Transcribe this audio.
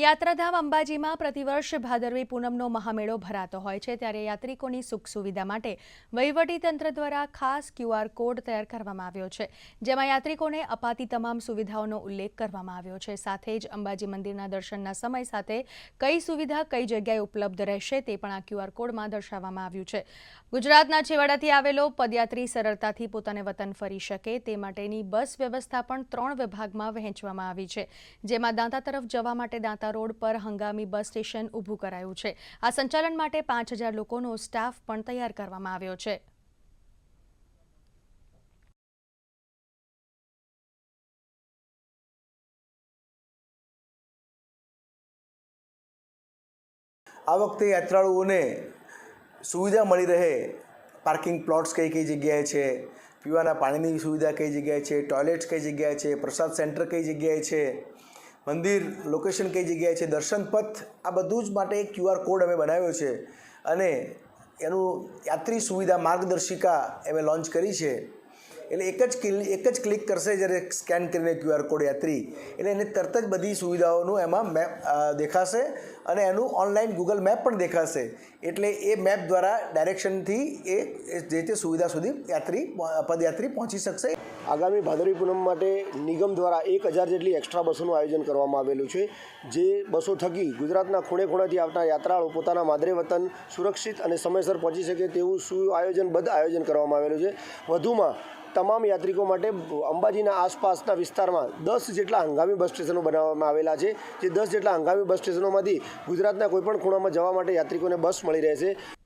યાત્રાધામ અંબાજીમાં પ્રતિવર્ષ ભાદરવી પૂનમનો મહામેળો ભરાતો હોય છે ત્યારે યાત્રિકોની સુખ સુવિધા માટે વહીવટીતંત્ર દ્વારા ખાસ ક્યુઆર કોડ તૈયાર કરવામાં આવ્યો છે, જેમાં યાત્રિકોને અપાતી તમામ સુવિધાઓનો ઉલ્લેખ કરવામાં આવ્યો છે. સાથે જ અંબાજી મંદિરના દર્શનના સમય સાથે કઈ સુવિધા કઈ જગ્યાએ ઉપલબ્ધ રહેશે તે પણ આ ક્યુઆર કોડમાં દર્શાવવામાં આવ્યું છે. ગુજરાતના છેવાડાથી આવેલો પદયાત્રી સરળતાથી પોતાને વતન ફરી શકે તે માટેની બસ વ્યવસ્થા પણ ત્રણ વિભાગમાં વહેંચવામાં આવી છે, જેમાં દાંતા તરફ જવા માટે દાંતા રોડ પર હંગામી બસ સ્ટેશન ઊભું કરાયું છે. આ સંચાલન માટે પાંચ હજાર લોકોનો સ્ટાફ પણ તૈયાર કરવામાં આવ્યો છે. આ વખતે યાત્રાળુઓને સુવિધા મળી રહે. પાર્કિંગ પ્લોટ્સ કઈ કઈ જગ્યાએ છે? પીવાના પાણીની સુવિધા કઈ જગ્યાએ છે? ટોયલેટ્સ કઈ જગ્યાએ છે? પ્રસાદ સેન્ટર કઈ જગ્યાએ છે? મંદિર લોકેશન કઈ જગ્યાએ છે, દર્શન પથ, આ બધું જ માટે એક ક્યુઆર કોડ અમે બનાવ્યો છે. અને એનું યાત્રી સુવિધા માર્ગદર્શિકા અમે લોન્ચ કરી છે. એટલે એક જ ક્લિ એક જ ક્લિક કરશે જ્યારે સ્કેન કરીને ક્યુઆર કોડ યાત્રી એટલે એને તરત જ બધી સુવિધાઓનું એમાં મેપ દેખાશે અને એનું ઓનલાઈન ગૂગલ મેપ પણ દેખાશે. એટલે એ મેપ દ્વારા ડાયરેક્શનથી એ જે તે સુવિધા સુધી યાત્રી પદયાત્રી પહોંચી શકશે. આગામી ભાદરવી પૂનમ માટે નિગમ દ્વારા એક હજાર જેટલી એક્સ્ટ્રા બસોનું આયોજન કરવામાં આવેલું છે, જે બસો થકી ગુજરાતના ખૂણે ખૂણેથી આવતા યાત્રાળુ પોતાના માદરે વતન સુરક્ષિત અને સમયસર પહોંચી શકે તેવું સુઆયોજનબદ્ધ આયોજન કરવામાં આવેલું છે. વધુમાં તમામ યાત્રિકો માટે અંબાજીના આસપાસના વિસ્તારમાં દસ જેટલા હંગામી બસ સ્ટેશનો બનાવવામાં આવેલા છે. જે દસ જેટલા હંગામી બસ સ્ટેશનોમાંથી ગુજરાતના કોઈપણ ખૂણામાં જવા માટે યાત્રિકોને બસ મળી રહેશે